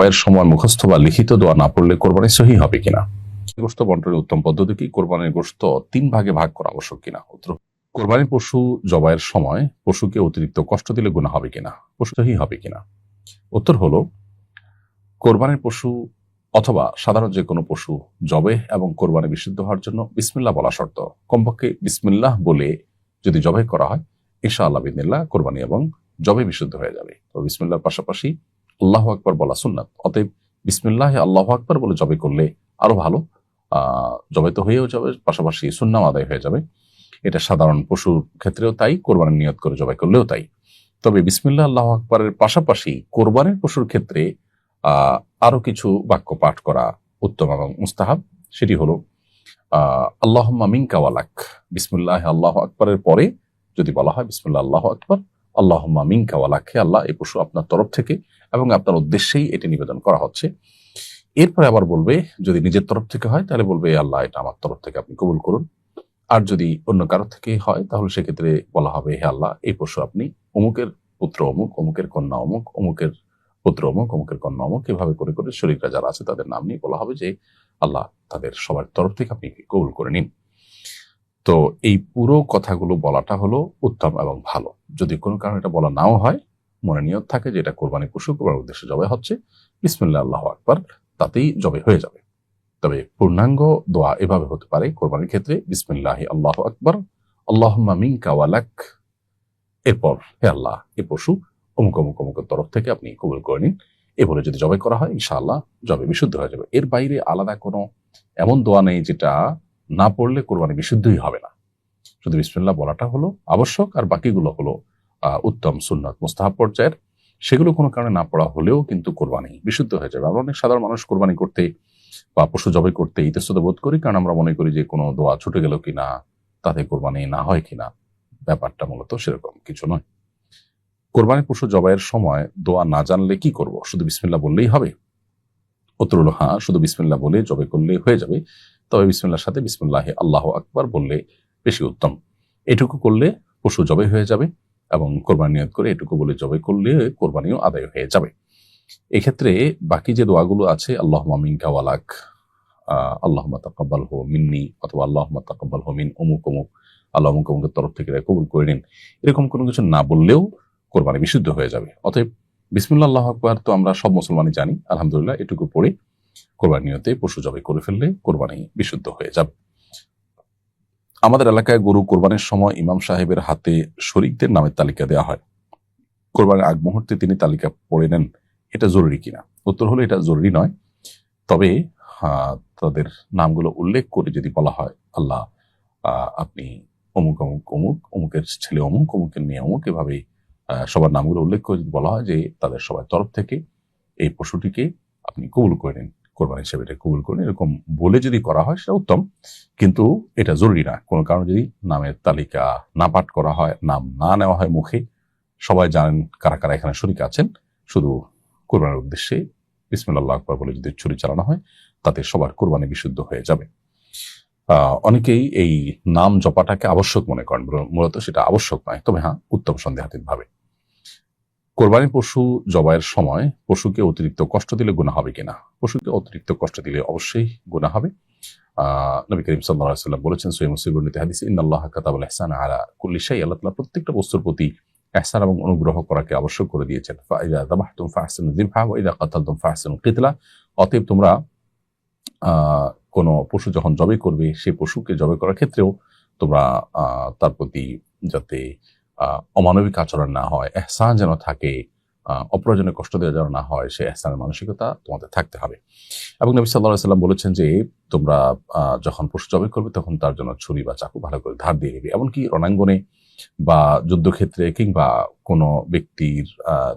জবাইয়ের সময় মুখস্থ বা লিখিত দোয়া না পড়লে কোরবানি সহি হবে কিনা? গোস্ত বন্টনের উত্তম পদ্ধতি কি? কোরবানির গোস্ত তিন ভাগে ভাগ করা আবশ্যক কিনা? উত্তর কোরবানির পশু জবাইয়ের সময় পশুকে অতিরিক্ত কষ্ট দিলে গুণা হবে কিনা? পশু সহি হবে কিনা? উত্তর হলো, কোরবানির পশু অথবা সাধারণ যে কোনো পশু জবে এবং কোরবানি বিশুদ্ধ হওয়ার জন্য বিসমিল্লা বলা শর্ত। কমপক্ষে বিসমিল্লাহ বলে যদি জবাই করা হয় ইনশা আল্লাহ বিদিল্লাহ কোরবানি এবং জবে বিশুদ্ধ হয়ে যাবে। তো বিসমিল্লার পাশাপাশি আল্লাহ আকবর বলা সুন্নাত। অতএব বিসমিল্লাহ, আল্লাহ আকবর বলে জবে করলে আরও ভালো। জবে তো হয়েও যাবে, পাশাপাশি সুন্নাম আদায় হয়ে যাবে। এটা সাধারণ পশুর ক্ষেত্রেও তাই, কোরবানের নিয়ত করে জবাই করলেও তাই। তবে বিসমিল্লাহ, আল্লাহ আকবরের পাশাপাশি কোরবানের পশুর ক্ষেত্রে আহ আরও কিছু বাক্য পাঠ করা উত্তম এবং মুস্তাহাব। সেটি হলো আল্লাহ মিঙ্কা ওয়ালাক বিসমুল্লাহ, আল্লাহ আকবরের পরে যদি বলা হয় বিসমুল্লাহ, আল্লাহ আকবর আল্লাহ মিঙ্কা ওয়ালাক আল্লাহ, এই পশু আপনার তরফ থেকে এবং আপনার উদ্দেশ্যেই এটি নিবেদন করা হচ্ছে। এরপরে আবার বলবে, যদি নিজের তরফ থেকে হয়, তাহলে বলবে "এ আল্লাহ, এটা আমার তরফ থেকে আপনি কবুল করুন। আর যদি অন্য কারোর থেকে হয়, তাহলে সেক্ষেত্রে বলা হবে, হে আল্লাহ, এই পশু আপনি অমুকের পুত্র অমুক, অমুকের কন্যা অমুক, অমুকের পুত্র অমুক, অমুকের কন্যা অমুক। এভাবে করে করে শরীররা যারা আছে তাদের নাম নিয়ে বলা হবে যে, আল্লাহ, তাদের সবার তরফ থেকে আপনি কবুল করে নিন। তো এই পুরো কথাগুলো বলাটা হলো উত্তম এবং ভালো। যদি কোনো কারণে এটা বলা নাও হয়, মনে নিয়ত থাকে যে এটা কোরবানি পশু, কোরবানির উদ্দেশ্যে জবাই হচ্ছে, বিসমুল্লাহ, আল্লাহ আকবার, তাতেই জবে হয়ে যাবে। তবে পূর্ণাঙ্গ দোয়া এভাবে হতে পারে কোরবানির ক্ষেত্রে, বিসমিল্লাহ, আল্লাহ আকবর আল্লাহ মামিং কাওয়ালাক এরপর, হে আল্লাহ, এ পশু অমুক অমুক অমুকের তরফ থেকে আপনি কবুল করে নিন। এ বলে যদি জবাই করা হয়, ইনশাআল্লাহ জবে বিশুদ্ধ হয়ে যাবে। এর বাইরে আলাদা কোনো এমন দোয়া নেই যেটা না পড়লে কোরবানি বিশুদ্ধই হবে না। শুধু বিসমিল্লা বলাটা হলো আবশ্যক আর বাকিগুলো হলো উত্তম সুন্নাত মুস্তাহাব পর্যায়ের। সেগুলো কোনো কারণে না পড়া হলেও কিন্তু কোরবানি বিশুদ্ধ হয়ে যাবে। আমরা অনেক সাধারণ মানুষ কোরবানি করতে বা পশু জবাই করতে ইতস্তত বোধ করি, কারণ আমরা মনে করি যে কোনো দোয়া ছুটে গেল কিনা, তাতে কোরবানি না হয় কিনা, ব্যাপারটা মূলত সেরকম কিছু নয়। কোরবানি পশু জবাইয়ের সময় দোয়া না জানলে কি করব? শুধু বিসমিল্লা বললেই হবে? উত্তর হলো হ্যাঁ শুধু বিসমিল্লা বলে জবাই করলে হয়ে যাবে। তবে বিসমিল্লার সাথে বিসমিল্লাহ, আল্লাহ আকবার বললে বেশি উত্তম। এটুকু করলে পশু জবাই হয়ে যাবে এবং কোরবানি নিয়ত করে এটুকু বলে জবাই করলে কোরবানিও আদায় হয়ে যাবে। এক্ষেত্রে বাকি যে দোয়াগুলো আছে আল্লাহ মিনকা ওয়ালাক আল্লাহ তাকাব্বাল হো মিন্নি অথবা আল্লাহ তাকাব্বাল হো মিন অমুক অমুক আল্লাহ অমুক অমুকের তরফ থেকে কবুল করে নিন। এরকম কোনো কিছু না বললেও কোরবানি বিশুদ্ধ হয়ে যাবে। অতএব বিসমুল্লাহ, আল্লাহ আকবার তো আমরা সব মুসলমানই জানি, আলহামদুলিল্লাহ এটুকু পড়ে কোরবানি নিয়তে পশু জবাই করে ফেললে কোরবানি বিশুদ্ধ হয়ে যাবে। আমাদের এলাকায় গরু কোরবানির সময় ইমাম সাহেবের হাতে শরিকদের নামের তালিকা দেওয়া হয়। কোরবানির আগ মুহূর্তে তিনি তালিকা পড়ে নেন এটা জরুরি কিনা? উত্তর হলো এটা জরুরি নয়। তবে আহ, তাদের নামগুলো উল্লেখ করে যদি বলা হয় আল্লাহ আপনি অমুক অমুক অমুক অমুকের ছেলে অমুক অমুকের মেয়ে অমুক এভাবে সবার নামগুলো উল্লেখ করে যদি বলা হয় যে তাদের সবার তরফ থেকে এই পশুটিকে আপনি কবুল করে নিন। কোরবানি হিসেবে এটা কবুল করুন। এরকম বলে যদি করা হয় সেটা উত্তম। কিন্তু এটা জরুরি না। কোনো কারণে যদি নামের তালিকা না পাঠ করা হয়, নাম না নেওয়া হয় মুখে, সবাই জানেন কারা কারা এখানে শরিক আছেন। শুধু কোরবানির উদ্দেশ্যে বিসমিল্লাহ আকবর বলে যদি ছুরি চালানো হয়, তাতে সবার কোরবানি বিশুদ্ধ হয়ে যাবে। অনেকেই এই নাম জপাটাকে আবশ্যক মনে করেন। মূলত সেটা আবশ্যক নয়। তবে হ্যাঁ উত্তম সন্দেহাতীত ভাবে। কোরবানি পশু জবাইয়ের সময় পশুকে অতিরিক্ত কষ্ট দিলে গুণা হবে কিনা? পশুকে অতিরিক্ত কষ্ট দিলে অবশ্যই গুণা হবে। নবী করিম সাল্লাহ বলেছেন সৈয়দ মুসিবর্ণিত হাদিস, ইন্নাল্লাহ কাতাবুল ইহসান আলা কুল্লি শাই আল্লাহ তাআলা প্রত্যেকটা বস্তুর প্রতি ইহসান এবং অনুগ্রহ করাকে আবশ্যক করে দিয়েছেন। ফাইদা দাবাহতুম ফাহসিনু কিতলা অতএব তোমরা কোনো পশু যখন জবে করবে, সেই পশুকে জবে করার ক্ষেত্রেও তোমরা তার প্রতি যাতে অমানবিক আচরণ না হয়, এহসান যেন থাকে অপ্রয়োজনীয় কষ্ট দেওয়া যেন না হয় সে এহসানের মানসিকতা তোমাদের থাকতে হবে। এবং নবী সাল্লাহ সাল্লাম বলেছেন যে, তোমরা যখন পশু জবে করবে, তখন তার জন্য ছুরি বা চাকু ভালো করে ধার দিয়ে নেবে। এমনকি রণাঙ্গনে বা যুদ্ধক্ষেত্রে কিংবা কোনো ব্যক্তির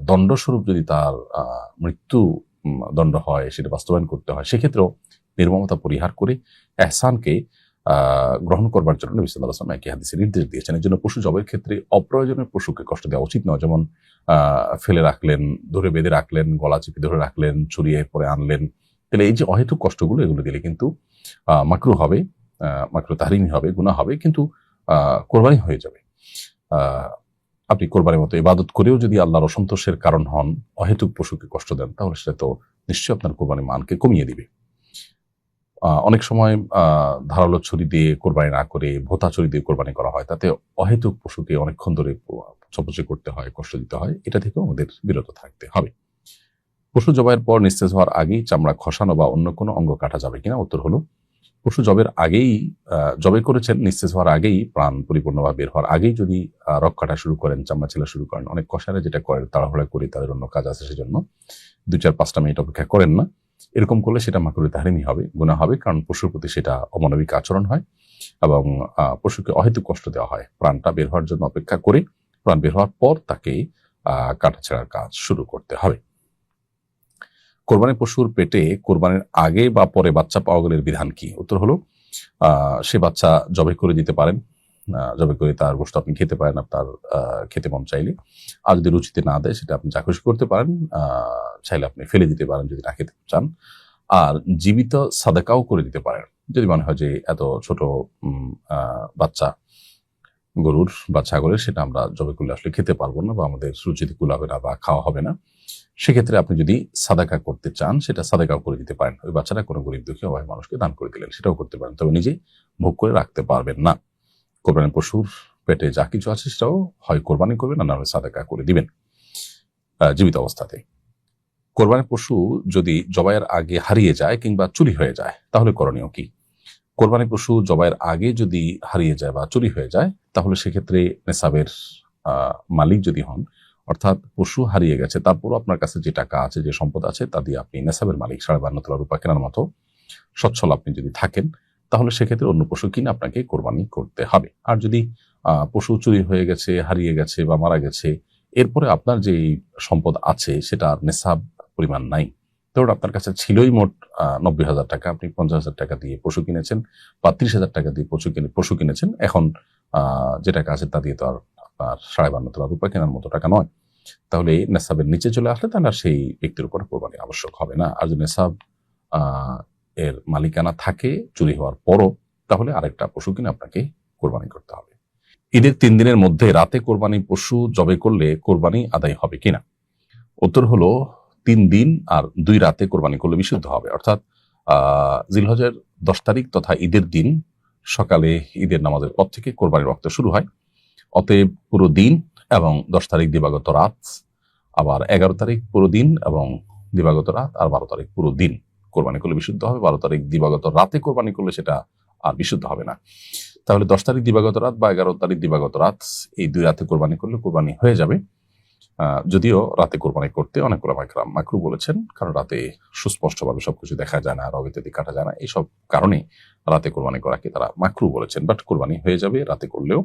দণ্ডস্বরূপ যদি তার মৃত্যু দণ্ড হয়, সেটা বাস্তবায়ন করতে হয়, সেক্ষেত্রেও নির্মমতা পরিহার করে এহসানকে গ্রহণ করবার জন্য নবী সাল্লাহ আসলাম একই হাদিসে নির্দেশ দিয়েছেন এই জন্য পশু জবের ক্ষেত্রে অপ্রয়োজনীয় পশুকে কষ্ট দেওয়া উচিত নয়। যেমন ফেলে রাখলেন, ধরে বেঁধে রাখলেন, গলা চিপে ধরে রাখলেন ছড়িয়ে পরে আনলেন। তাহলে এই যে অহেতুক কষ্টগুলো এগুলো দিলে কিন্তু মাকরু হবে মাকরু তাহরিমি হবে গুণা হবে, কিন্তু কোরবানি হয়ে যাবে। আপনি কোরবানির মতো ইবাদত করেও যদি আল্লাহর অসন্তোষের কারণ হন, অহেতুক পশুকে কষ্ট দেন, তাহলে সেটা তো নিশ্চয়ই আপনার কোরবানির মানকে কমিয়ে দিবে। অনেক সময় ধারালো ছুরি দিয়ে কোরবানি না করে ভোতা ছুরি দিয়ে কোরবানি করা হয়। তাতে অহেতুক পশুকে অনেকক্ষণ ধরে চপচে করতে হয়, কষ্ট দিতে হয়। এটা থেকেও আমাদের বিরত থাকতে হবে। পশু জবাইয়ের পর নিস্তেজ হওয়ার আগেই চামড়া খসানো বা অন্য কোনো অঙ্গ কাটা যাবে কিনা উত্তর হলো, পশু জবের আগেই জবে করেছেন, নিস্তেজ হওয়ার আগেই, প্রাণ পরিপূর্ণভাবে বের হওয়ার আগেই যদি রক কাটা শুরু করেন, চামড়া ছেলা শুরু করেন, অনেক কষারে যেটা করেন তাড়াহুড়া করে, তাদের অন্য কাজ আছে সেজন্য। দুই চার পাঁচটা মিনিট অপেক্ষা করেন না। এরকম করলে সেটা মাকুরি তাহারিমি হবে গুণা হবে, কারণ পশুর প্রতি সেটা অমানবিক আচরণ হয় এবং পশুকে অহেতুক কষ্ট দেওয়া হয়। প্রাণটা বের হওয়ার জন্য অপেক্ষা করে প্রাণ বের হওয়ার পর তাকে কাটাছেড়ার কাজ শুরু করতে হবে। কোরবানি পশুর পেটে কোরবানির আগে বা পরে বাচ্চা পাওয়া গেলে এর বিধান কি? উত্তর হলো সে বাচ্চা জবে করে দিতে পারেন। জবে করে তার গোষ্ঠ আপনি খেতে পারেন আপনার খেতে মন চাইলে। আর যদি রুচিতে না দেয়, সেটা আপনি খুশি করতে পারেন চাইলে আপনি ফেলে দিতে পারেন যদি না খেতে চান। আর জীবিত সাদাকাও করে দিতে পারেন। যদি মনে হয় যে এত ছোট বাচ্চা, গরুর বা ছাগলের, সেটা আমরা জবে করলে আসলে খেতে পারব না বা আমাদের রুচিতে কুলাবে না বা খাওয়া হবে না। সেক্ষেত্রে আপনি যদি সাদাকা করতে চান, সেটা সাদাকাও করে দিতে পারেন। ওই বাচ্চাটা কোনো গরিব দুঃখী অভাবী মানুষকে দান করে দিলেন, সেটাও করতে পারেন। তবে নিজে ভোগ করে রাখতে পারবেন না। কোরবানি পশুর পেটে যা কিছু আছে সেটাও হয় কোরবানি করবেন আর না হলে সাদাকা করে দিবেন জীবিত অবস্থাতে কোরবানি পশু যদি জবাইয়ের আগে হারিয়ে যায় কিংবা চুরি হয়ে যায় তাহলে করণীয় কি? কোরবানি পশু জবাইয়ের আগে যদি হারিয়ে যায় বা চুরি হয়ে যায় তাহলে সেক্ষেত্রে নেসাবের আহ, মালিক যদি হন অর্থাৎ পশু হারিয়ে গেছে তারপরও আপনার কাছে যে টাকা আছে যে সম্পদ আছে তা দিয়ে আপনি নেসাবের মালিক সাড়ে বান্ন তোলা রূপা কেনার মতো সচ্ছল আপনি যদি থাকেন তাহলে সেক্ষেত্রে অন্য পশু কিনে আপনাকে কোরবানি করতে হবে। আর যদি পশু চুরি হয়ে গেছে, হারিয়ে গেছে বা মারা গেছে, এরপরে আপনার যে সম্পদ আছে সেটা আর নেশাব পরিমাণ নাই। ধরুন আপনার কাছে ছিলই মোট নব্বই হাজার টাকা, আপনি পঞ্চাশ হাজার টাকা দিয়ে পশু কিনেছেন বা ত্রিশ হাজার টাকা দিয়ে পশু কিনে, পশু কিনেছেন, এখন যে টাকা আছে তা দিয়ে তো আর আপনার সাড়ে বান্ন তোলা রূপা কেনার মতো টাকা নয়। তাহলে নেশাবের নিচে চলে আসলে তাহলে আর সেই ব্যক্তির উপর কোরবানি আবশ্যক হবে না। আর যদি নেশাব এর মালিকানা থাকে, চুরি হওয়ার পরও, তাহলে আরেকটা পশু কিনে আপনাকে কোরবানি করতে হবে। ঈদের তিন দিনের মধ্যে রাতে কোরবানি পশু জবে করলে কোরবানি আদায় হবে কিনা? উত্তর হলো, তিন দিন আর দুই রাতে কোরবানি করলে বিশুদ্ধ হবে। অর্থাৎ জিলহজের দশ তারিখ তথা ঈদের দিন সকালে ঈদের নামাজের পর থেকে কোরবানির রক্ত শুরু হয়। অতএব পুরো দিন এবং দশ তারিখ দিবাগত রাত, আবার এগারো তারিখ পুরো দিন এবং দিবাগত রাত, আর বারো তারিখ পুরো দিন। কোরবানি করলে বিশুদ্ধ হবে, বারো তারিখ দিবাগত রাতে কোরবানি করলে সেটা আর বিশুদ্ধ হবে না। তাহলে দশ তারিখ দিবাগত রাত বা এগারো তারিখ দিবাগত রাত, এই দুই রাতে কোরবানি করলে কোরবানি হয়ে যাবে। যদিও রাতে কোরবানি করতে অনেক ওলামাইকরাম মাকরু বলেছেন, কারণ রাতে সুস্পষ্টভাবে সবকিছু দেখা যায় না রব ইত্যাদি কাটা যায় না, এইসব কারণে রাতে কোরবানি করাকে তারা মাকরু বলেছেন। বাট কোরবানি হয়ে যাবে রাতে করলেও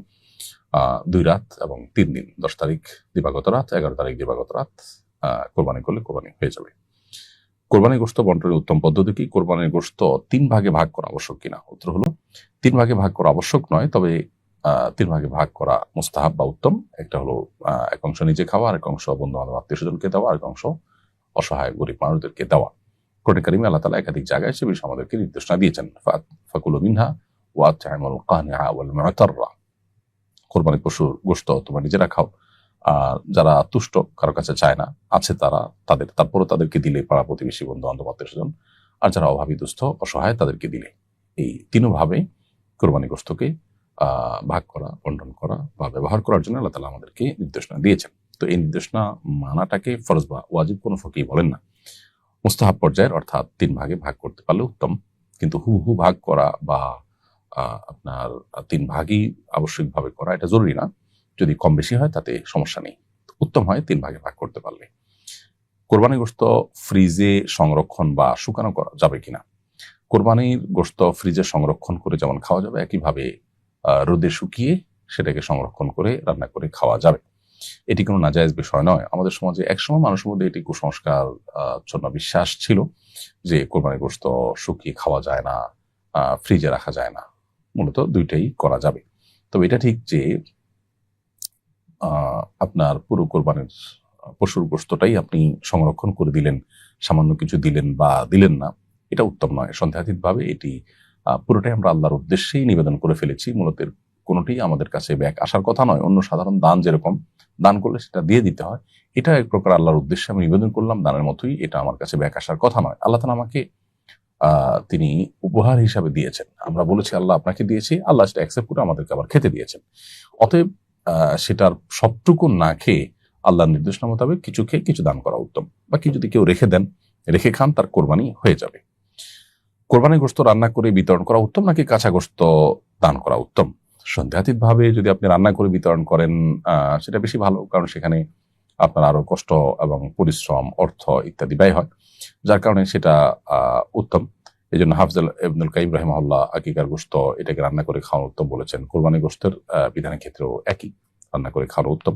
দুই রাত এবং তিন দিন, দশ তারিখ দিবাগত রাত, এগারো তারিখ দিবাগত রাত কোরবানি করলে কোরবানি হয়ে যাবে। কোরবানি গোস্ত বন্টনের উত্তম পদ্ধতি কি? কোরবানির গোস্ত তিন ভাগে ভাগ করা আবশ্যক কিনা? উত্তর হলো, তিন ভাগে ভাগ করা আবশ্যক নয়, তবে তিন ভাগে ভাগ করা মুস্তাহাব বা উত্তম। একটা হলো এক অংশ নিজে খাওয়া আর এক অংশ বন্ধু বান্ধব আত্মীয় স্বজনকে দেওয়া আর এক অংশ অসহায়, গরিব মানুষদেরকে দেওয়া। কোরআন কারিমে আল্লাহ তালা একাধিক জায়গায় সে বিষয়ে আমাদেরকে নির্দেশনা দিয়েছেন। ফাকুল মিনহা ওয়া তা'মুল কানিআ ওয়াল কোরবানি পশুর গোশত তোমরা নিজেরা খাও। যারা তুষ্ট, কারও কাছে চায় না, আছে তারা তাদের, তারপরও তাদেরকে দিলে পাড়া প্রতিবেশী বন্ধু, বান্ধব স্বজন আর যারা অভাবী, দুস্থ, অসহায়, তাদেরকে দিলে। এই তিনভাবে কোরবানি গোস্তকে ভাগ করা, বন্টন করা বা ব্যবহার করার জন্য আল্লাহ তালা আমাদেরকে নির্দেশনা দিয়েছেন। তো এই নির্দেশনা মানাটাকে ফরজ বা ওয়াজিব কোনো ফকি বলেন না। মুস্তাহাব পর্যায়ের অর্থাৎ তিন ভাগে ভাগ করতে পারলে উত্তম। কিন্তু হু হু ভাগ করা বা আপনার তিন ভাগই আবশ্যিকভাবে করা, এটা জরুরি না। যদি কম বেশি হয়, তাতে সমস্যা নেই। উত্তম হয় তিন ভাগে ভাগ করতে পারলে। কোরবানি গোস্ত ফ্রিজে সংরক্ষণ বা শুকানো করা যাবে কিনা? কোরবানির গোস্ত ফ্রিজে সংরক্ষণ করে যেমন খাওয়া যাবে, একইভাবে রোদে শুকিয়ে সেটাকে সংরক্ষণ করে রান্না করে খাওয়া যাবে। এটি কোনো নাজায়জ বিষয় নয়। আমাদের সমাজে একসময় মানুষের মধ্যে এটি কুসংস্কার জন্য বিশ্বাস ছিল যে কোরবানির গোস্ত শুকিয়ে খাওয়া যায় না ফ্রিজে রাখা যায় না। মূলত দুইটাই করা যাবে। তবে এটা ঠিক যে আপনার পুরো কোরবানির পশুর গোস্তটাই আপনি সংরক্ষণ করে দিলেন, সামান্য কিছু দিলেন বা দিলেন না, এটা উত্তম নয়। সন্দেহাতীত ভাবে এটি পুরোটাই আমরা আল্লাহর উদ্দেশ্যেই নিবেদন করে ফেলেছি। মূলত এর কোনোটাই আমাদের কাছে ব্যাক আসার কথা নয়, অন্য সাধারণ দান যেরকম, দান করলে সেটা দিয়ে দিতে হয়। এটা এক প্রকার আল্লাহর উদ্দেশ্যে আমি নিবেদন করলাম, দানের মতোই এটা আমার কাছে ব্যাক আসার কথা নয়। আল্লাহ তালা আমাকে তিনি উপহার হিসাবে দিয়েছেন। আমরা বলেছি, আল্লাহ আপনাকে দিয়েছি, আল্লাহ সেটা অ্যাকসেপ্ট করে আমাদেরকে আবার খেতে দিয়েছেন। অতএব সেটার সবটুকু না খেয়ে আল্লাহর নির্দেশনা মোতাবেক কিছু খেয়ে কিছু দান করা উত্তম। বা কি যদি কেউ রেখে দেন, রেখে খান, তার কোরবানি হয়ে যাবে। কোরবানি গোস্ত রান্না করে বিতরণ করা উত্তম নাকি কাঁচা গোস্ত দান করা উত্তম? সন্দেহাতীত ভাবে যদি আপনি রান্না করে বিতরণ করেন সেটা বেশি ভালো, কারণ সেখানে আপনার আরও কষ্ট এবং পরিশ্রম, অর্থ ইত্যাদি ব্যয় হয়, যার কারণে সেটা উত্তম। এই জন্য হাফজাল ইবনুল কাইম রহমাল্লাহ আকিকার গোস্ত এটাকে রান্না করে খাওয়া উত্তম বলেছেন। কোরবানি গোস্তের বিধানের ক্ষেত্রেও একই রান্না করে খাওয়া উত্তম।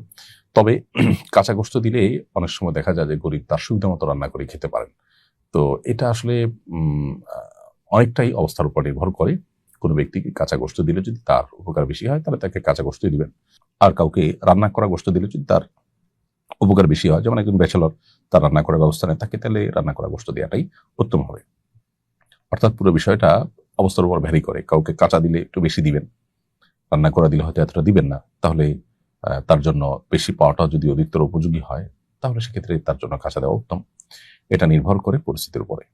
তবে কাঁচা গোস্ত দিলে অনেক সময় দেখা যায় যে গরিব তার সুবিধা মতো রান্না করে খেতে পারেন। তো এটা আসলে অনেকটাই অবস্থার উপর নির্ভর করে। কোনো ব্যক্তিকে কাঁচা গোস্ত দিলে যদি তার উপকার বেশি হয়, তাহলে তাকে কাঁচা গোস্ত দিবেন। আর কাউকে রান্না করা গোস্ত দিলে যদি তার উপকার বেশি হয়, যেমন একজন ব্যাচেলর, তার রান্না করার ব্যবস্থা নেই তাকে তাহলে রান্না করা গোস্ত দেওয়াটাই উত্তম হবে। অর্থাৎ পুরো বিষয়টা অবস্থার উপর ভ্যারি করে। কাউকে কাঁচা দিলে একটু বেশি দিবেন, রান্না করা দিলে হয়তো এতটা দিবেন না, তাহলে তার জন্য বেশি পাওয়াটা যদি অধিকতর উপযোগী হয়, তাহলে সেক্ষেত্রে তার জন্য কাঁচা দেওয়া উত্তম। এটা নির্ভর করে পরিস্থিতির উপরে।